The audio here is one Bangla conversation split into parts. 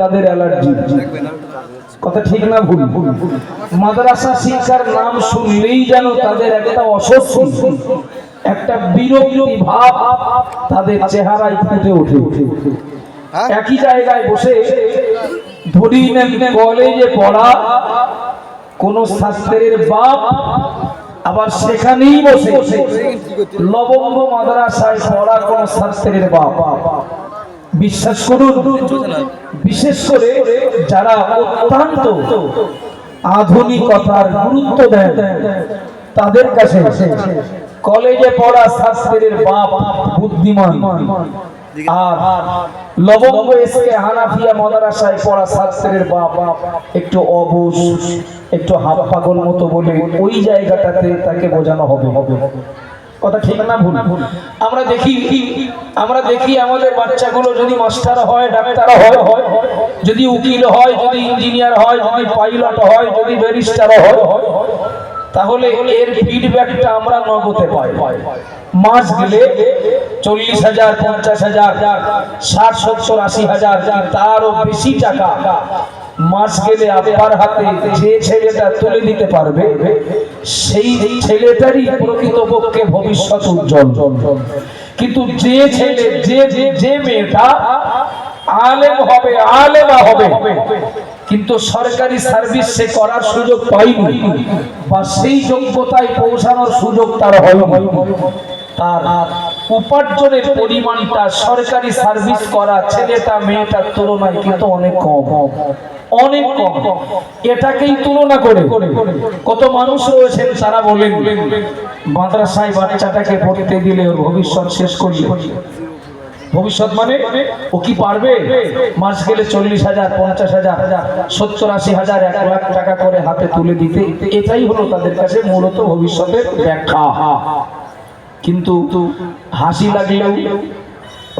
তাদের অ্যালার্জি। কথা ঠিক না ভুল? মাদ্রাসা শিক্ষার নাম শুনলেই যেন তাদের একটা একটা বিরক্তি ভাব তাদের চেহারায় ফুটে ওঠে। একই জায়গায় বসে ধরি কলেজে পড়া কোন শাস্ত্রের বাপ আবার সেখানেই বসে লবঙ্গ মাদ্রাসায় পড়া কোন শাস্ত্রের বাপ। বিশ্বাস করুন, বিশেষ করে যারা অত্যন্ত আধুনিকতার গুরুত্ব দেন, তাদের কাছে কলেজে পড়া শাস্ত্রের বাপ বুদ্ধিমান। আর লবঙ্গ এসকে হানাফিয়া মাদ্রাসায় পড়া শাস্ত্রের বাপ একটু অবুজ একটু হাফ পাগল মতো বলে ওই জায়গাটাতে তাকে বোঝানো হবে হবে। কথা হয় হয় উকিল হয়, যদি ইঞ্জিনিয়ার হয় হয় হয়, তাহলে এর ফিডব্যাকটা আমরা নগদে পাই। মাস গেলে চল্লিশ হাজার, পঞ্চাশ হাজার, ষাট, সত্তর, আশি হাজার, তারও বেশি টাকা মাস গেলে আপনার হাতে যে ছেলেটা তুলে দিতে পারবে, সেই ছেলেটারই প্রকৃতপক্ষে ভবিষ্যৎ উজ্জ্বল। কিন্তু যে ছেলে, যে, যে- মেয়েটা আলেম হবে, আলেমা হবে, কিন্তু সরকারি সার্ভিস সে করার সুযোগ পাইনি বা সেই যোগ্যতায় পৌঁছানোর সুযোগ তার হয়নি। তার উপার্জনের পরিমাণটা সরকারি সার্ভিস করা ছেলেটা মেয়েটার তুলনায় কিন্তু অনেক কম। অনেক কম। এটাকেই তুলনা করে। কত মানুষ রয়েছেন তারা বলেন মাদ্রাসায় বাচ্চাটাকে পড়তে দিলে ওর ভবিষ্যৎ শেষ করলে ভবিষ্যৎ মানে ও কি পারবে? মাস গেলে চল্লিশ হাজার পঞ্চাশ হাজার সত্তর আশি হাজার এক লাখ টাকা করে হাতে তুলে দিতে। এটাই হলো তাদের কাছে মূলত ভবিষ্যতের ব্যাখ্যা। কিন্তু হাসি লাগলেও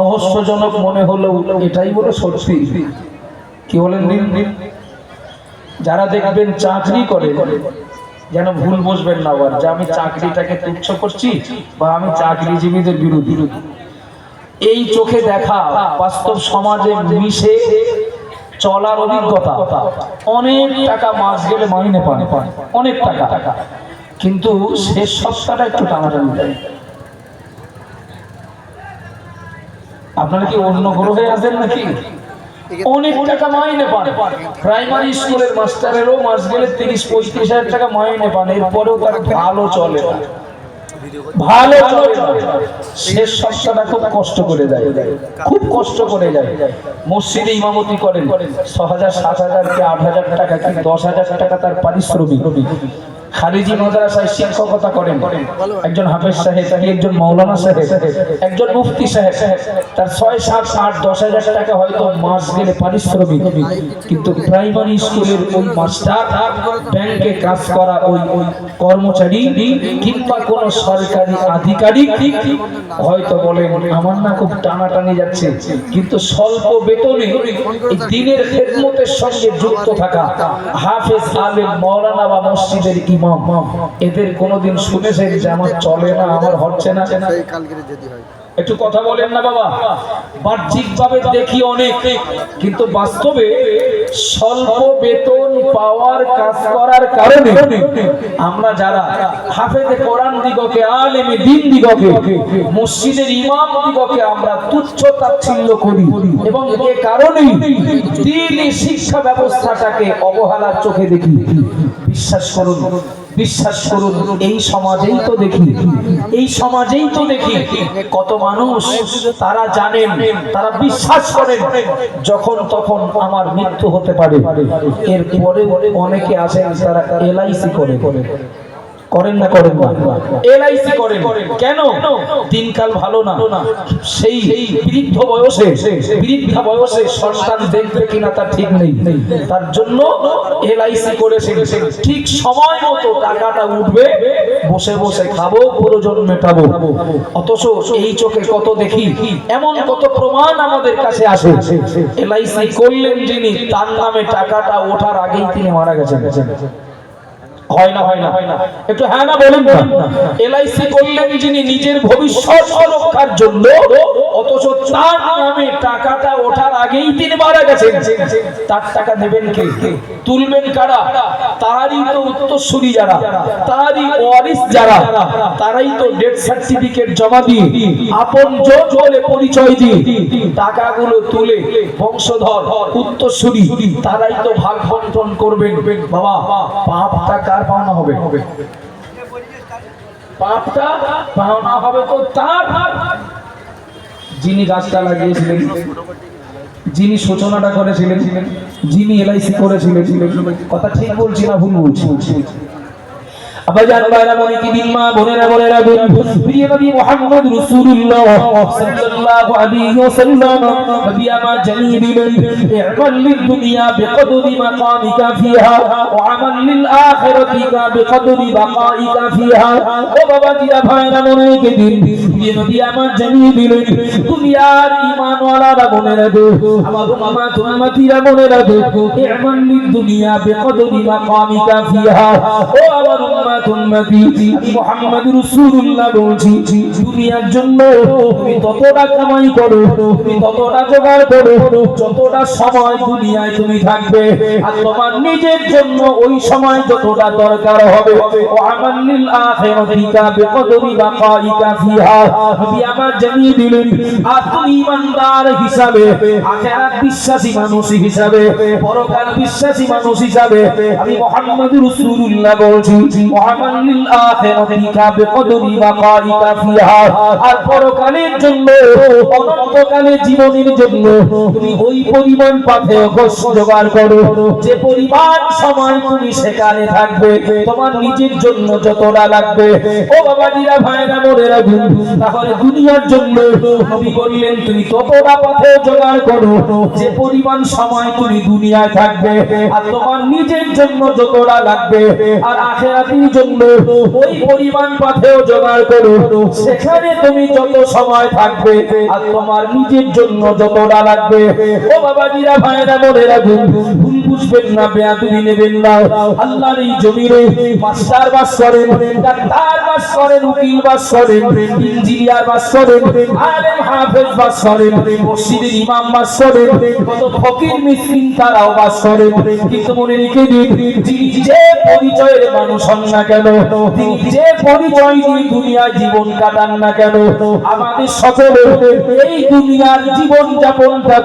রহস্যজনক মনে হলেও এটাই বলে সত্যি। কি বলেন দিন? দিন যারা দেখবেন চাকরি করে, যেন ভুল বসবেন না আবার, যে আমি চাকরিটাকে তুচ্ছ করছি বা আমি চাকরিজীবীদের বিরোধী এই চোখে দেখা বাস্তব সমাজে মিশে চলার অভিজ্ঞতা, অনেক টাকা মাস গেলে মাইনে পান, অনেক টাকা। কিন্তু শেষ সপ্তাহটা একটু টানাটানি। দেয় আপনারা কি অন্য গ্রহে আছেন নাকি? অনেক টাকা মাইনে পান। প্রাইমারি স্কুলের মাস্টারেরও মাস গেলে তিরিশ, পঁয়ত্রিশ হাজার টাকা মাইনে পান। এরপরেও তার ভালো চলে ভালো শেষ সপ্তাহটা খুব কষ্ট করে দেয়। খুব কষ্ট করে যায় মসজিদে ইমামতি করেন। ছ হাজার, সাত হাজার কি আট হাজার টাকা কি দশ হাজার টাকা তার পারিশ্রমিক। খালিজি মাদ্রাসায় শিক্ষকতা করেন। একজন হাফেজ সাহেব, একজন মৌলানা সাহেব, একজন মুফতি সাহেব। তার ছয়, সাত, আট, দশ হাজার টাকা হয়তো মাস গেলে পারিশ্রমিক। কিন্তু প্রাইমারি স্কুলের ওই মাস্টার ব্যাংকে কাজ করা ওই ওই কর্মচারী কিংবা কোন সরকারি আধিকারিক হয়তো বলেন, আমার না খুব টানাটানি যাচ্ছে। কিন্তু স্বল্প বেতনে দিনের খেদমতের সঙ্গে যুক্ত থাকা হাফেজ মৌলানা বা মসজিদের এদের কোনোদিন শুনেছেন যে আমার চলে না, আমার হচ্ছে না। একটু কথা বলেন না বাবা। বাহ্যিক ভাবে দেখি অনেক, কিন্তু বাস্তবে স্বল্প বেতন পাওয়ার কাজ করার কারণে আমরা যারা হাফেজে কোরআন দিগকে, আলেমে দিন দিগকে, মসজিদের ইমাম দিগকে আমরা তুচ্ছ তাচ্ছিল্য করি এবং এ কারণেই দিনই শিক্ষা ব্যবস্থাটাকে অবহেলার চোখে দেখি। বিশ্বাস করুন বিশ্বাস করুন, এই সমাজেই তো দেখি, এই সমাজেই তো দেখি কত মানুষ তারা জানেন, তারা বিশ্বাস করেন, যখন তখন আমার মৃত্যু হতে পারে। এর এরপরে অনেকে আছেন তারা এলআইসি করে। করেন না করেন না? এলআইসি করেন। কেন? দিনকাল ভালো না। সেই বৃদ্ধ বয়সে, বৃদ্ধা বয়সে সন্তান দেখবে কিনা তার ঠিক নেই। তার জন্য এলআইসি করেছেন ঠিক সময় মতো টাকাটা উঠবে, বসে বসে খাব, প্রয়োজন মেটাবো। অথচ এই চোখে কত দেখি, এমন কত প্রমাণ আমাদের কাছে আসে। এলআইসি করলেন যিনি, তার নামে টাকাটা ওঠার আগেই তিনি মারা গেছেন। হয় হয় টাকা যারা, তারই যারা, তারাই তো ডেথ সার্টিফিকেট জমা দিয়ে, আপন বলে পরিচয় দিয়ে, টাকাগুলো তুলে বংশধর, উত্তরসূরি, তারাই তো ভাগ বন্টন করবেন। বাবা পাপটা কার পাওনা হবে। পাপটা পাওনা হবে তো তার। যিনি গাছটা লাগিয়েছিলেন, যিনি সূচনাটা করেছিলেন, যিনি এলআইসি করেছিলেন, কথা ঠিক বলছি না ভুল বলছি? আবাজান বাইরা মনে কি দিন মা, বোনেরা বোনেরা বোন প্রিয় নবী মুহাম্মদ রাসূলুল্লাহ সাল্লাল্লাহু আলাইহি ওয়াসাল্লাম নবী আমার জানিয়ে দিলেন ইমাল লিদ দুনিয়া বিকদরি মাকামিকা ফিহা লিল ও দিন আমার জানিয়ে উম্মতি মুহাম্মদ রাসূলুল্লাহ বলছি, দুনিয়ার জন্য তুমি ততটা কামাই করো, তুমি ততটা করো, যতটা সময় দুনিয়ায় তুমি থাকবে, আর তোমার নিজের জন্য ওই সময় যতটা দরকার হবে। ও বিকদরি বাকাইকা ফিহা। আমার আর তুমি ইমানদার হিসাবে, আখিরাত বিশ্বাসী মানুষ হিসাবে, পরকাল বিশ্বাসী মানুষ হিসাবে, আমি মুহাম্মদ রাসূলুল্লাহ বলছি মুহাম্মাদিল আখিরাতিকা বিকদরি বাকাইকা ফিহা। আর পরকালের জন্য অনন্তকালের জীবনের জন্য তুমি ওই পরিমাণ পথে গোস জোগাড় করো। যে পরিমাণ সময় তুমি সেখানে থাকবে, তোমার নিজের জন্য যতটা লাগবে। ও বাবা দিরা ভাইরা মোরেরা গুন তাহলে দুনিয়ার জন্য নবী বললেন, তুমি ততটা পথে জোগাড় করো যে পরিমাণ সময় তুমি দুনিয়ায় থাকবে। আর তোমার নিজের জন্য যতটা লাগবে। আর আখেরাতির জন্য ওই পরিমাণ পাথেও জোগাড় করো। সেখানে তুমি যত সময় থাকবে আর তোমার নিজের জন্য যতটা লাগবে। ও বাবা জিরা ভাইরা মনে ভুল বুঝবেন না, বেয়াদবি নেবেন না। আল্লাহর এই জমিরে মাস্টার বাস করেন, ডাক্তার বাস করেন, উকিল বাস করেন, ইঞ্জিনিয়ার বাস করেন, আলেম হাফেজ বাস করেন, মসজিদের ইমাম বাস করেন, কত ফকির মিসকিন তারাও বাস করেন। কিন্তু মনে রেখে দিন যে পরিচয়ের মানুষ হন না কেন যে পরিচয় নিয়ে দুনিয়ায় জীবন কাটান না কেন, আমাদের সকলে এই দুনিয়ার জীবন যাপনটা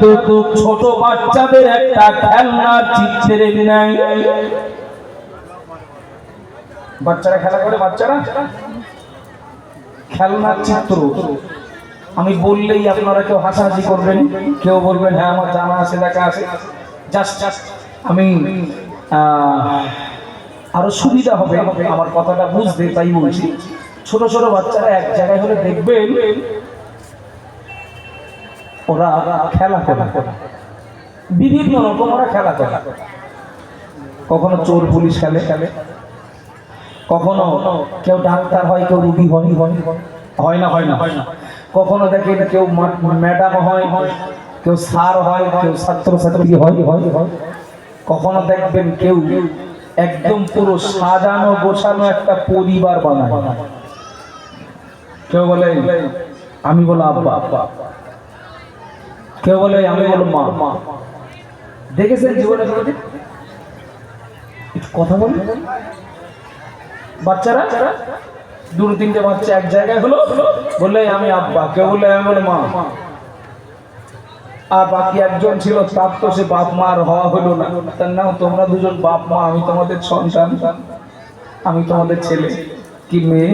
ছোট বাচ্চাদের একটা খেলনার চিত্রের ন্যায় বাচ্চারা খেলা করে, বাচ্চারা? খেলনার চিত্র। আমি বললেই আপনারা কেউ হাসাহাসি করবেন, কেউ বলবেন হ্যাঁ আমার জানা আছে দেখা আছে। জাস্ট জাস্ট আমি আরও সুবিধা হবে, আমার কথাটা বুঝতে, তাই বলছি। ছোট ছোট বাচ্চারা এক জায়গায় হলে দেখবেন, ওরা খেলা করে। বিভিন্ন রকম ওরা খেলা করে। কখনো চোর পুলিশ খেলে খেলে কখনো কেউ ডাক্তার হয়, কেউ রুগী হয়। হয় না হয় না। হয় না কখনো দেখেন কেউ ম্যাডাম হয়, কেউ স্যার হয়, কেউ ছাত্র ছাত্রী হয়। হয় হয় কখনো দেখবেন কেউ একদম পুরো সাজানো, গোছানো একটা পরিবার বানায়। কেউ বলে, আমি বলো আব্বা আব্বা। কেউ বলে, আমি বলো মা। দেখেছেন জীবনে কোনোদিন? একটু কথা বলি বাচ্চারা, দুটো তিনটে বাচ্চা এক জায়গায় হলো, বললে আমি আব্বা, কেউ বললে আমি বলে মা। আর বাকি একজন ছিল, তার তো সে বাপ মা আর হওয়া হলো না। তার নাম তোমরা দুজন বাপ মা, আমি তোমাদের সন্তান, আমি তোমাদের ছেলে। কি মেয়ে?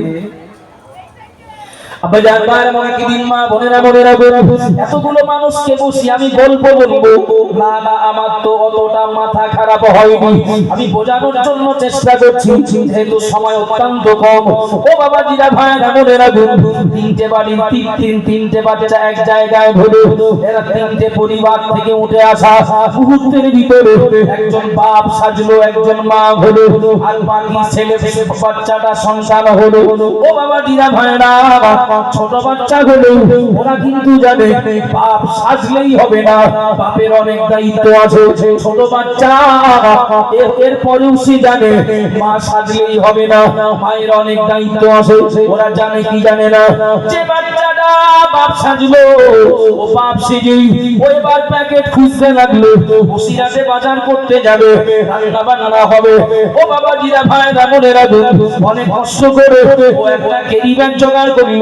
এতগুলো মানুষকে বসি, আমি গল্প বলব। না আমার তো অতটা মাথা খারাপ হয়নি। আমি বোঝানোর জন্য চেষ্টা করছি, যেহেতু সময় অত্যন্ত কম। ও বাবা, জিরা ভাইরা বোনেরা, বোন। তিনটে বাড়ি, তিন তিন, তিনটে বাচ্চা এক জায়গায় ধরে এরা তিনটে পরিবার থেকে উঠে আসা। মুহূর্তের ভিতরে একজন বাপ সাজলো, একজন মা হলো। আর বাকি ছেলে, বাচ্চাটা সন্তান হলো। ও বাবা, জিরা ভাইরা ছোট বাচ্চা হলো ওরা কিন্তু জানে বাপ সাজলেই হবে না। বাপের অনেক দায়িত্ব আছে, ছোট বাচ্চা এরপরেও সে জানে মা সাজলেই হবে না, মায়ের অনেক দায়িত্ব আছে, ওরা জানে কি জানে না। যে বাচ্চাটা বাপ সাজলো, ও বাপ সেজেই ওই বার প্যাকেট খুঁজতে লাগল বসিরাতে বাজার করতে যাবে রান্না বান্না হবে। ও বাবা জিরা ভাই মনে রাখুন অনেক কষ্ট করে ও একটা ব্যাগ জোগাড় করল।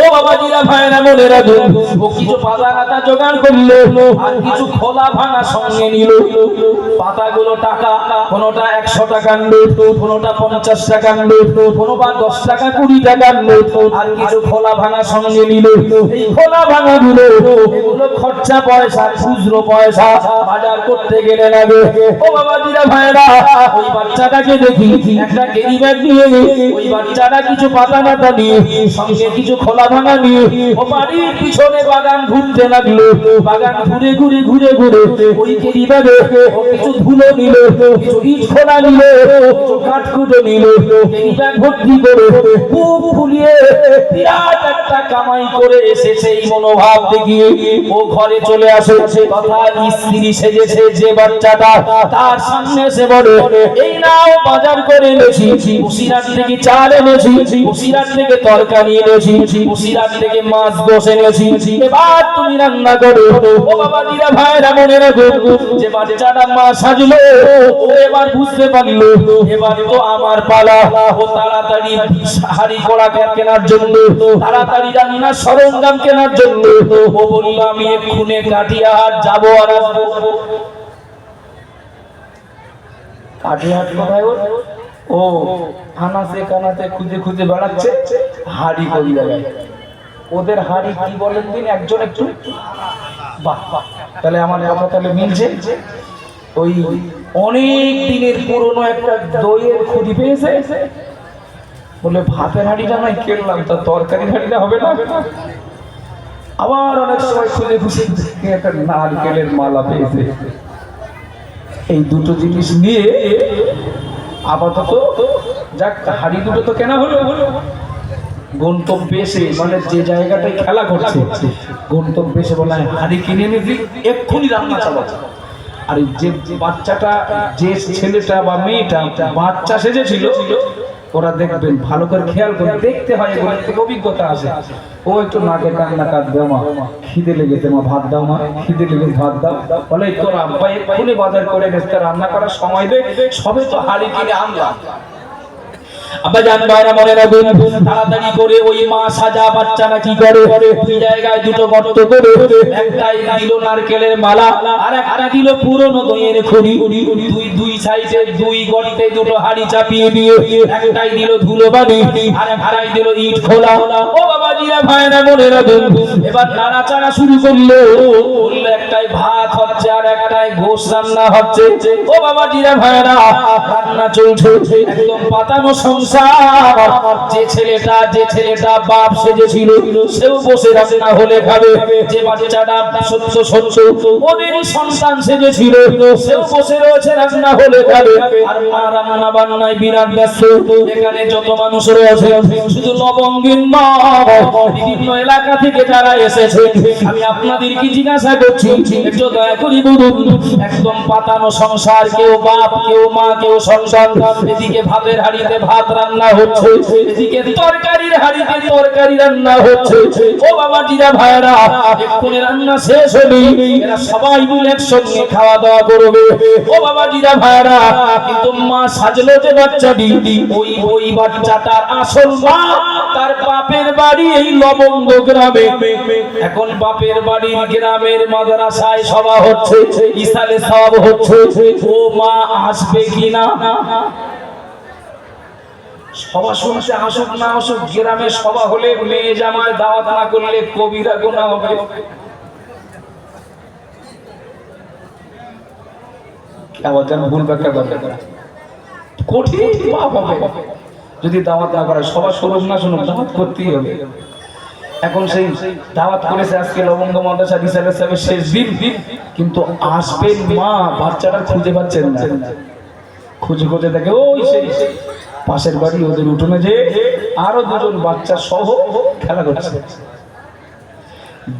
ও বাবাজিরা ভাইরা মনে রাখুন ও কিছু পাতা কাটা জোগাড় করল আর কিছু খোলা ভাঙা সঙ্গে নিল। পাতাগুলো টাকা, কোনোটা একশো টাকার নোট কোনোটা পঞ্চাশ টাকার নোট কোনো বা দশ টাকা, কুড়ি টাকার নোট আর কিছু খোলা ভাঙা সঙ্গে নিল। খোলা ভাঙা গুলো এগুলো খরচা পয়সা, খুচরো পয়সা, বাজার করতে গেলে লাগে। ও বাবাজিরা ভাইরা ওই বাচ্চাটাকে দেখি, একটা কেরি ব্যাগ নিয়ে, ওই বাচ্চাটা কিছু পাতা মাতা নিয়ে, সঙ্গে কিছু খোলা ভাঙা নিয়ে ও বাড়ির পিছনে বাগান ঘুরতে লাগল। বাগান ঘুরে ঘুরে ঘুরে ঘুরে ওই কেরি কিছু ধুলো নিল ইট খোলা নিল নিল। ভর্তি করে ফুলিয়ে বিরাট একটা কামাই করে এসেছে এই মনোভাব দেখিয়ে। ও ঘরে চলে আসে, তথা স্ত্রী সেজেছে যে বাচ্চাটা তার সামনে এসে বলে, এই নাও বাজার করে এনেছি। বসিরাট থেকে চাল এনেছি বসিরাট থেকে তরকারি এনেছি। বসিরাট থেকে মাছ বসে এনেছি। এবার তুমি রান্না করো। ও বাবা দিরা ভাইরা মনে রাখো, যে বাচ্চাটা মা সাজলো এবার বুঝতে পারল, এবার তো আমার পালা। ও তাড়াতাড়ি হাড়ি কড়া কেনার জন্য, তাড়াতাড়ি রান্নার সরঞ্জাম কেনার জন্য। ও বলল, আমি এক্ষুনি কাটিয়াহাট যাব আর আসব। কাটিয়াহাট? ও আনাচে কানাতে খুঁজে খুঁজে বেড়াচ্ছে, হাড়ি করি ওদের হাড়ি কি বলেন দিন একজন একটু? বাহ বাহ, তাহলে আমার কথা তাহলে মিলছে। ওই অনেক দিনের পুরনো একটা দইয়ের খুঁড়ি পেয়েছে। বলে ভাতের হাঁড়িটা নয় কিনলাম, তা তরকারির হাঁড়িটা হবে না? আবার অনেক সময় খুঁজে খুঁজে একটা নারকেলের মালা পেয়েছে। এই দুটো জিনিস নিয়ে আপাতত যাক, হাড়ি দুটো তো কেনা হলো। গন্তব্যে এসে মানে যে জায়গাটায় খেলা করছে, গন্তব্যে এসে বলা, হাড়ি কিনে নিবি, এক্ষুনি রান্না চালাচ্ছে আর যে বাচ্চাটা, যে ছেলেটা বা মেয়েটা বাচ্চা সেজেছিল ওরা দেখবেন ভালো করে খেয়াল করে দেখতে হয় এগুলো থেকে অভিজ্ঞতা আছে ও একটু নাকে কান্না কাঁদবে মা, খিদে লেগেছে মা, ভাত দাও মা, খিদে লেগে ভাত দাও। বলে তোর আব্বাই খুলে বাজার করে নেছে রান্না করার সময় দে, সবে তো হাড়ি কিনে আনলাম। আব্বা জান ভাইরা মনে রাখবেন, তাড়াতাড়ি করে ওই মা সাজা বাচ্চারা কি করে দুই জায়গায় দুটো গর্ত করে, একটাই দিল নারকেলের মালা, আর একটা দিল পুরনো দইয়ের খড়ি দুই দুই সাইডে দুই গর্তে দুটো হাড়ি চাপিয়ে দিয়ে, একটাই দিল ধুলো বালি আর একটাই দিল ইট খোলা। ও বাবা জিরা ভাইরা মনে রাখবেন, এবার নাড়াচাড়া শুরু করল। একটাই ভাত হচ্ছে আর একটাই গোশ রান্না হচ্ছে। ও বাবা জিরা ভাইরা, রান্না চলছে, একদম পাতানো সংসার। যে ছেলেটা যে ছেলেটা বাপ সেজেছিল, সেও বসে রান্না হলে খাবে। যে বাচ্চাটা সত্য সত্য ওদেরই সন্তান সেজেছিল, সেও বসে রয়েছে রান্না হলে খাবে। আর মা রান্না বান্নায় বিরাট ব্যস্ত। এখানে যত মানুষ রয়েছে, শুধু লবঙ্গিন বিভিন্ন এলাকা থেকে যারা এসেছে, আমি আপনাদের কি জিজ্ঞাসা করছি দয়া করি বলুন, একদম পাতানো সংসার, কেউ বাপ, কেউ মা, কেউ সন্তান, এদিকে ভাতের হাড়িতে ভাত রান্না হচ্ছে। এদিকে তরকারির হাড়িতে তরকারি রান্না হচ্ছে। ও বাবা জিরা ভাইরা এক্ষুনি রান্না শেষ হলি এরা সবাই মিলে একসঙ্গে খাওয়া দাওয়া করবে। ও বাবা জিরা ভাইরা কিন্তু মা সাজলো যে বাচ্চাটি, ওই ওই বাচ্চাটার আসল মা, তার বাপের বাড়ি এই লবঙ্গ গ্রামে। এখন বাপের বাড়ির গ্রামের মাদ্রাসায় সভা হচ্ছে, ইসালে সব হচ্ছে। ও মা আসবে কিনা? সভা শুনতে আসুক না আসুক গ্রামে সভা হলে মেয়ে জামায় দাওয়াত না করলে কবিরা গোনা হবে। যদি দাওয়াত না করে সবার শুনুক না শুনুক, দাওয়াত করতেই হবে। এখন সেই দাওয়াত করেছে আজকে লবঙ্গ মাদ্রাসা রিসার্চ শেষ দিন। কিন্তু আসবেন মা, বাচ্চাটা খুঁজে পাচ্ছেন না। খুঁজে খুঁজে দেখে ওই সেই পাশের বাড়ি ওদের উঠোনে যে আরও দুজন বাচ্চা সহ খেলা করছে।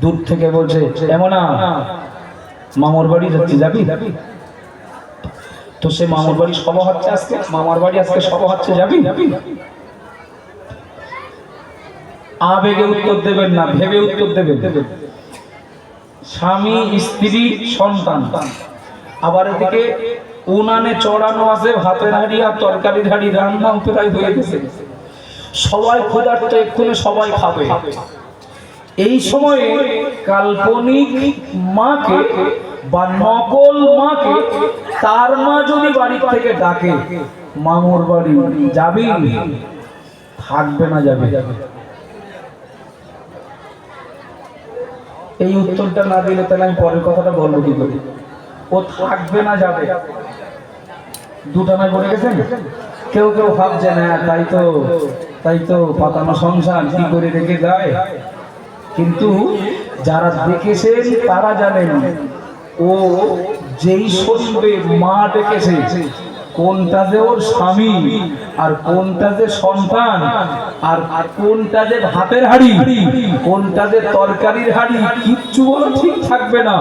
দূর থেকে বলছে, এমন মামুর বাড়ি যাচ্ছি, যাবি? তো সে মামুর বাড়ি সভা হচ্ছে আজকে, মামার বাড়ি আজকে সভা হচ্ছে যাবি? আবেগে উত্তর দেবেন না, ভেবে উত্তর দেবেন। স্বামী, স্ত্রী, সন্তান। আবার এদিকে উনানে চড়ানো আছে, ভাতের হাড়ি আর তরকারির হাড়ি রান্না প্রায় হয়ে গেছে। সবাই ক্ষুধার্ত, এক্ষুনি সবাই খাবে। এই সময়ে কাল্পনিক মাকে বা নকল মাকে তার মা যদি বাড়ি থেকে ডাকে, মামুর বাড়ি, যাবি? থাকবে না, যাবে। এই উত্তরটা না দিলে তাহলে আমি পরের কথাটা বলব কি করে? ও থাকবে না, যাবে। দুটা না করে গেছেন? কেউ কেউ ভাবছে না তাই তো তাই তো পাতানো সংসার, কি করে রেখে যায়? কিন্তু যারা দেখেছেন, তারা জানেন, ও যেই শুনবে মা ডেকেছে, কোনটা যে ওর স্বামী আর কোনটা যে সন্তান আর কোনটা যে ভাতের হাড়ি, কোনটা যে তরকারির হাড়ি, কিচ্ছু ঠিক থাকবে না।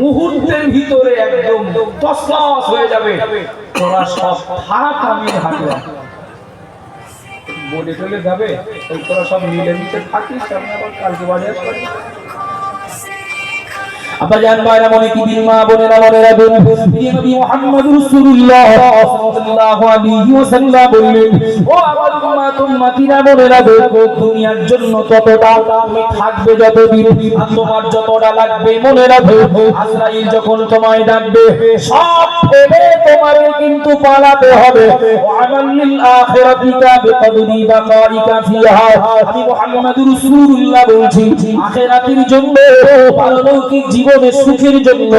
মুহূর্তের ভিতরে একদম তসলস হয়ে যাবে। তোরা সব ভাত আমি হাতে বলে চলে যাবে তোরা সব মিলেমিশে থাকিস, আমি আবার কালকে বাজার করি। আব্বাজান মায়েরা মনে কি দিন মা বোনেরা মনে রাখবেন প্রিয় নবী মুহাম্মদ রাসূলুল্লাহ সাল্লাল্লাহু আলাইহি ওয়াসাল্লাম বললেন, ও আমার উম্মত উম্মতিরা মনে রাখো দুনিয়ার জন্য ততটা তুমি থাকবে যতদিন, আর তোমার যতটা লাগবে মনে রাখো। আজরাইল যখন তোমায় ডাকবে, সব ফেলে তোমাকে কিন্তু পালাতে হবে। ওয়ামান আখিরাতিকা বিকদরি বাকারিকা ফিহা। আমি মুহাম্মদ রাসূলুল্লাহ বলছি, আখিরাতের জন্য পারলৌকিক জীবনের সুখের জন্য।